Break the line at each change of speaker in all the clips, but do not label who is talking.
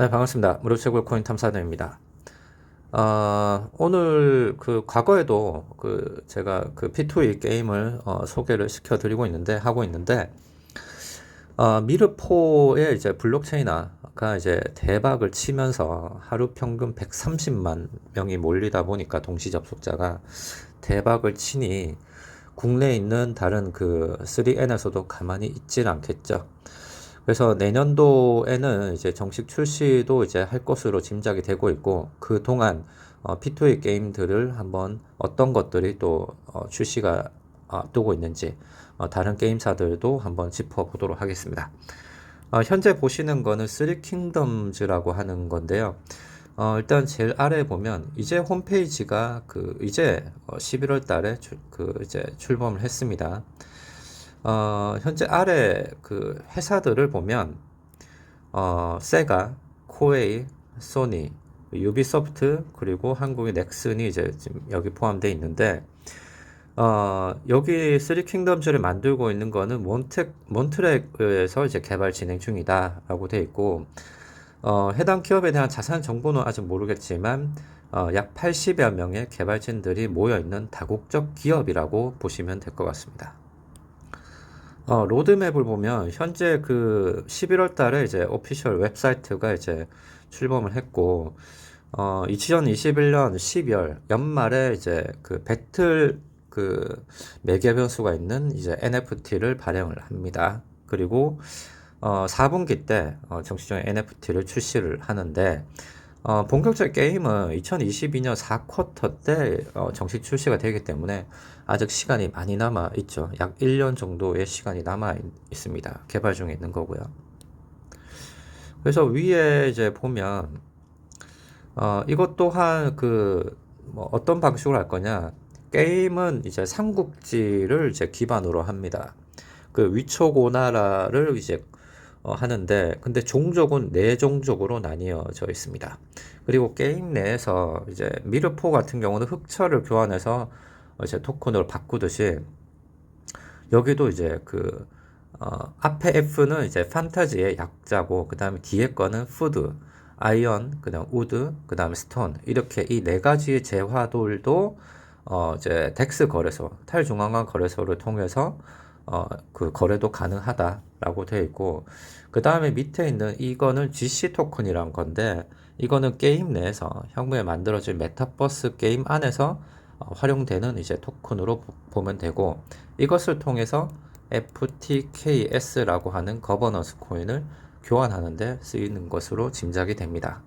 네, 반갑습니다. 무료 채굴 코인 탐사대입니다. 어, 오늘 그 과거에도 그 제가 그 P2E 게임을 어, 소개를 시켜드리고 있는데 하고 있는데 어, 미르포의 이제 블록체인화가 이제 대박을 치면서 하루 평균 130만 명이 몰리다 보니까 동시 접속자가 대박을 치니 국내에 있는 다른 그 3N에서도 가만히 있질 않겠죠. 그래서 내년도에는 이제 정식 출시도 이제 할 것으로 짐작이 되고 있고 그 동안 어, P2E 게임들을 한번 어떤 것들이 또 어, 출시가 앞두고 있는지 어, 다른 게임사들도 한번 짚어보도록 하겠습니다. 어, 현재 보시는 거는 쓰리 킹덤즈라고 하는 건데요. 어, 일단 제일 아래 보면 이제 홈페이지가 그 이제 어, 11월 달에 출, 그 이제 출범을 했습니다. 어, 현재 아래 그 회사들을 보면 어, 세가, 코웨이, 소니, 유비소프트 그리고 한국의 넥슨이 이제 지금 여기 포함되어 있는데 어, 여기 쓰리 킹덤즈를 만들고 있는 거는 몬텍, 몬트렉에서 이제 개발 진행 중이다 라고 돼 있고 어, 해당 기업에 대한 자세한 정보는 아직 모르겠지만 어, 약 80여 명의 개발진들이 모여 있는 다국적 기업이라고 보시면 될 것 같습니다. 어, 로드맵을 보면 현재 그 11월 달에 이제 오피셜 웹사이트가 이제 출범을 했고 어, 2021년 12월 연말에 이제 그 배틀 그 매개 변수가 있는 이제 NFT를 발행을 합니다. 그리고 어, 4분기 때 어, 정식적인 NFT를 출시를 하는데 어, 본격적 게임은 2022년 4쿼터 때 어, 정식 출시가 되기 때문에 아직 시간이 많이 남아 있죠. 약 1년 정도의 시간이 남아 있, 있습니다. 개발 중에 있는 거고요. 그래서 위에 이제 보면 어, 이것 또한 그 뭐 어떤 방식으로 할 거냐? 게임은 이제 삼국지를 이제 기반으로 합니다. 그 위초고나라를 이제 어, 하는데 근데 종족은 네 종족으로 나뉘어져 있습니다. 그리고 게임 내에서 이제 미르포 같은 경우는 흑철을 교환해서 이제 토큰으로 바꾸듯이 여기도 이제 그 어, 앞에 F는 이제 판타지의 약자고 그 다음에 뒤에 거는 푸드, 아이언, 그 다음 우드, 그 다음에 스톤 이렇게 이 네 가지의 재화돌도 어, 이제 덱스 거래소, 탈중앙화 거래소를 통해서 어, 그 거래도 가능하다라고 되어 있고 그 다음에 밑에 있는 이거는 GC 토큰이란 건데 이거는 게임 내에서 향후에 만들어질 메타버스 게임 안에서 어, 활용되는 이제 토큰으로 보면 되고 이것을 통해서 FTKS라고 하는 거버넌스 코인을 교환하는데 쓰이는 것으로 짐작이 됩니다.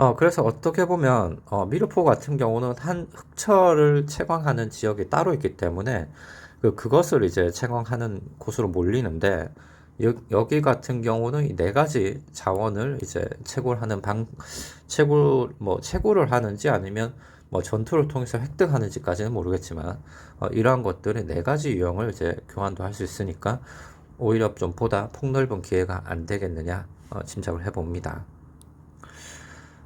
어, 그래서 어떻게 보면, 어, 미르포 같은 경우는 한 흑철을 채광하는 지역이 따로 있기 때문에, 그, 그것을 이제 채광하는 곳으로 몰리는데, 여, 여기 같은 경우는 이 네 가지 자원을 이제 채굴하는 방, 채굴, 뭐, 채굴을 하는지 아니면 뭐 전투를 통해서 획득하는지까지는 모르겠지만, 어, 이러한 것들의 네 가지 유형을 이제 교환도 할 수 있으니까, 오히려 좀 보다 폭넓은 기회가 안 되겠느냐, 어, 짐작을 해봅니다.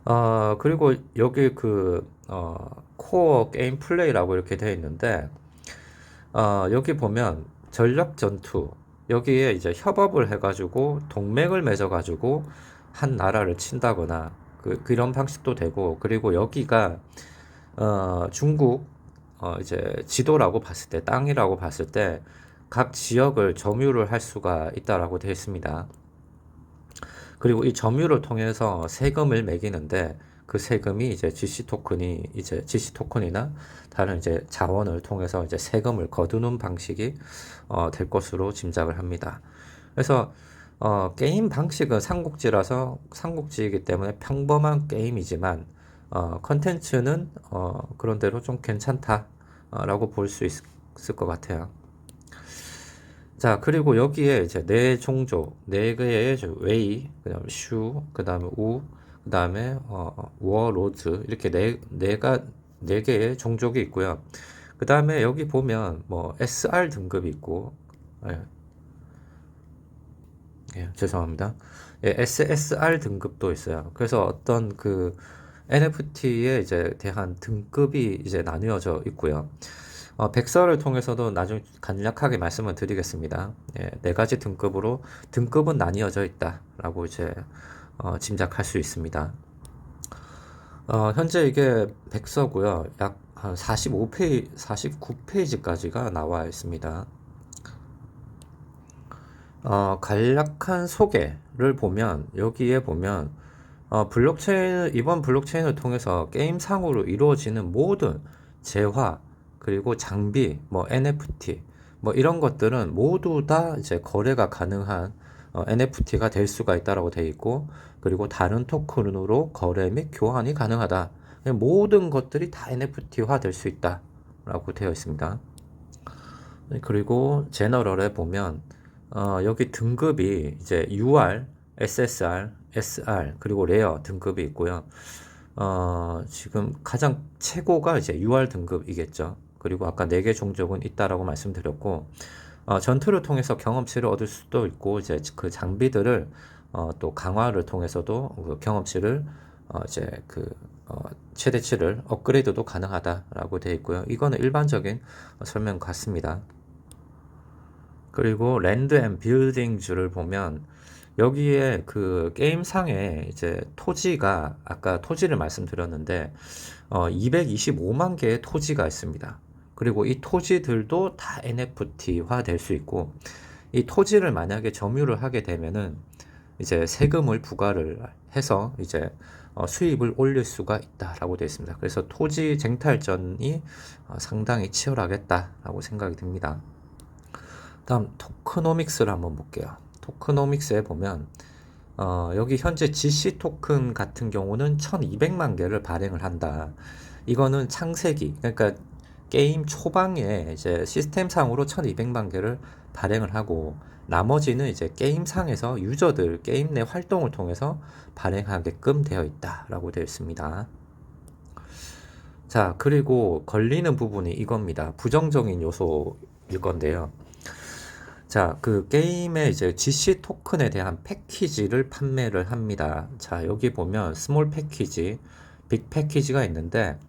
어, 그리고 여기 그, 어, 코어 게임 플레이라고 이렇게 되어 있는데, 어, 여기 보면 전력 전투, 여기에 이제 협업을 해가지고 동맹을 맺어가지고 한 나라를 친다거나 그, 그런 방식도 되고, 그리고 여기가, 어, 중국, 어, 이제 지도라고 봤을 때, 땅이라고 봤을 때, 각 지역을 점유를 할 수가 있다라고 되어 있습니다. 그리고 이 점유를 통해서 세금을 매기는데 그 세금이 이제 GC 토큰이 이제 GC 토큰이나 다른 이제 자원을 통해서 이제 세금을 거두는 방식이 어, 될 것으로 짐작을 합니다. 그래서 어, 게임 방식은 삼국지라서 삼국지이기 때문에 평범한 게임이지만 어, 컨텐츠는 어, 그런대로 좀 괜찮다라고 볼 수 있을 것 같아요. 자, 그리고 여기에 이제 네 종족, 네 개의 웨이, 그 다음에 슈, 그 다음에 우, 그 다음에 어, 워로즈, 이렇게 네, 네가, 네 개의 종족이 있고요. 그 다음에 여기 보면 뭐 SR 등급이 있고, 예, 예, 죄송합니다. 예, SSR 등급도 있어요. 그래서 어떤 그 NFT에 이제 대한 등급이 이제 나뉘어져 있고요. 어, 백서를 통해서도 나중에 간략하게 말씀을 드리겠습니다. 예, 네 가지 등급으로 등급은 나뉘어져 있다라고 이제 어, 짐작할 수 있습니다. 어, 현재 이게 백서고요. 약 한 45페이지, 49페이지까지가 나와 있습니다. 어, 간략한 소개를 보면 여기에 보면 어, 블록체인 이번 블록체인을 통해서 게임상으로 이루어지는 모든 재화 그리고 장비 뭐 NFT 뭐 이런 것들은 모두 다 이제 거래가 가능한 어, NFT가 될 수가 있다라고 되어 있고 그리고 다른 토큰으로 거래 및 교환이 가능하다. 모든 것들이 다 NFT화 될 수 있다라고 되어 있습니다. 그리고 제너럴에 보면 어, 여기 등급이 이제 UR, SSR, SR 그리고 레어 등급이 있고요. 어, 지금 가장 최고가 이제 UR 등급이겠죠. 그리고 아까 4개 종족은 있다라고 말씀드렸고 어, 전투를 통해서 경험치를 얻을 수도 있고 이제 그 장비들을 어, 또 강화를 통해서도 그 경험치를 어, 이제 그 어, 최대치를 업그레이드도 가능하다라고 되어 있고요. 이거는 일반적인 설명 같습니다. 그리고 랜드 앤 빌딩주를 보면 여기에 그 게임상에 이제 토지가 아까 토지를 말씀드렸는데 어 225만 개의 토지가 있습니다. 그리고 이 토지들도 다 NFT화 될 수 있고 이 토지를 만약에 점유를 하게 되면은 이제 세금을 부과를 해서 이제 어, 수입을 올릴 수가 있다라고 되어 있습니다. 그래서 토지 쟁탈전이 어, 상당히 치열하겠다라고 생각이 듭니다. 다음 토크노믹스를 한번 볼게요. 토크노믹스에 보면 어, 여기 현재 GC 토큰 같은 경우는 1200만 개를 발행을 한다. 이거는 창세기, 그러니까 게임 초반에 이제 시스템상으로 1200만 개를 발행을 하고 나머지는 이제 게임상에서 유저들 게임 내 활동을 통해서 발행하게끔 되어 있다라고 되어 있습니다. 자, 그리고 걸리는 부분이 이겁니다. 부정적인 요소일 건데요. 자, 그 게임의 이제 GC 토큰에 대한 패키지를 판매를 합니다. 자, 여기 보면 스몰 패키지, 빅 패키지가 있는데,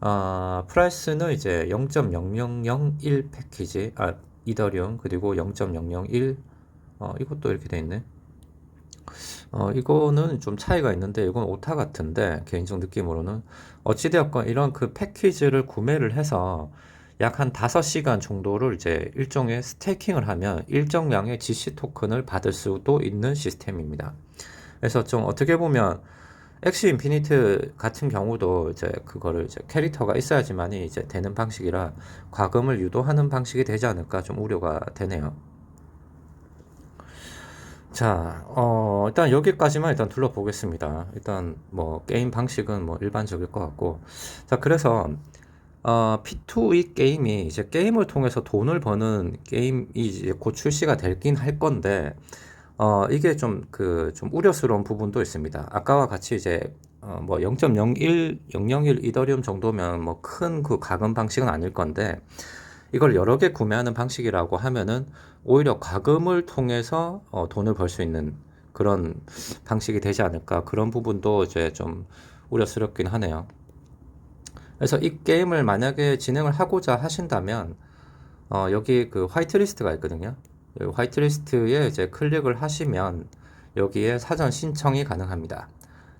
어, 프라이스는 이제 0.0001 패키지, 아, 이더리움, 그리고 0.001, 어, 이것도 이렇게 돼 있네. 어, 이거는 좀 차이가 있는데, 이건 오타 같은데, 개인적 느낌으로는. 어찌되었건 이런 그 패키지를 구매를 해서, 약 한 5시간 정도를 이제 일종의 스테이킹을 하면 일정량의 GC 토큰을 받을 수도 있는 시스템입니다. 그래서 좀 어떻게 보면 엑시 인피니트 같은 경우도 이제 그거를 이제 캐릭터가 있어야지만이 이제 되는 방식이라 과금을 유도하는 방식이 되지 않을까 좀 우려가 되네요. 자, 어, 일단 여기까지만 일단 둘러보겠습니다. 일단 뭐 게임 방식은 뭐 일반적일 것 같고. 자, 그래서 어, P2E 게임이 이제 게임을 통해서 돈을 버는 게임이 이제 곧 출시가 되긴 할 건데, 어, 이게 좀 그, 좀 우려스러운 부분도 있습니다. 아까와 같이 이제, 어, 뭐 0.01, 001 이더리움 정도면 뭐 큰 그 가금 방식은 아닐 건데, 이걸 여러 개 구매하는 방식이라고 하면은 오히려 과금을 통해서 어, 돈을 벌 수 있는 그런 방식이 되지 않을까. 그런 부분도 이제 좀 우려스럽긴 하네요. 그래서 이 게임을 만약에 진행을 하고자 하신다면 어, 여기 그 화이트리스트가 있거든요. 화이트리스트에 이제 클릭을 하시면 여기에 사전 신청이 가능합니다.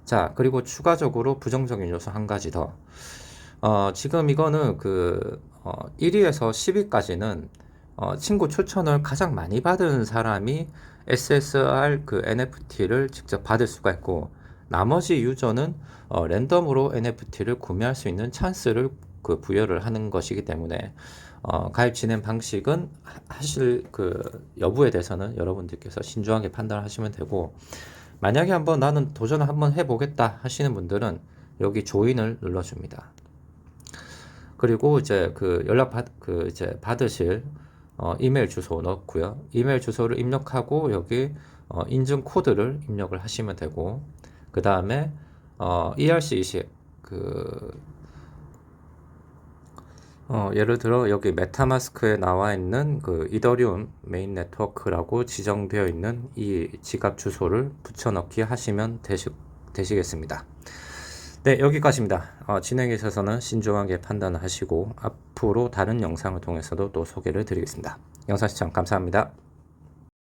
자, 그리고 추가적으로 부정적인 요소 한 가지 더. 어, 지금 이거는 그 어, 1위에서 10위까지는 어, 친구 추천을 가장 많이 받은 사람이 SSR 그 NFT를 직접 받을 수가 있고 나머지 유저는 어, 랜덤으로 NFT를 구매할 수 있는 찬스를 그 부여를 하는 것이기 때문에 어, 가입 진행 방식은 하실 그 여부에 대해서는 여러분들께서 신중하게 판단하시면 되고 만약에 한번 나는 도전을 한번 해보겠다 하시는 분들은 여기 조인을 눌러줍니다. 그리고 이제 그 연락 받, 그 이제 받으실 어, 이메일 주소 넣고요. 이메일 주소를 입력하고 여기 어, 인증 코드를 입력을 하시면 되고 그 다음에 어, ERC20 그 어, 예를 들어 여기 메타마스크에 나와 있는 그 이더리움 메인 네트워크라고 지정되어 있는 이 지갑 주소를 붙여넣기 하시면 되시, 되시겠습니다. 네, 여기까지입니다. 어, 진행에 있어서는 신중하게 판단을 하시고 앞으로 다른 영상을 통해서도 또 소개를 드리겠습니다. 영상 시청 감사합니다.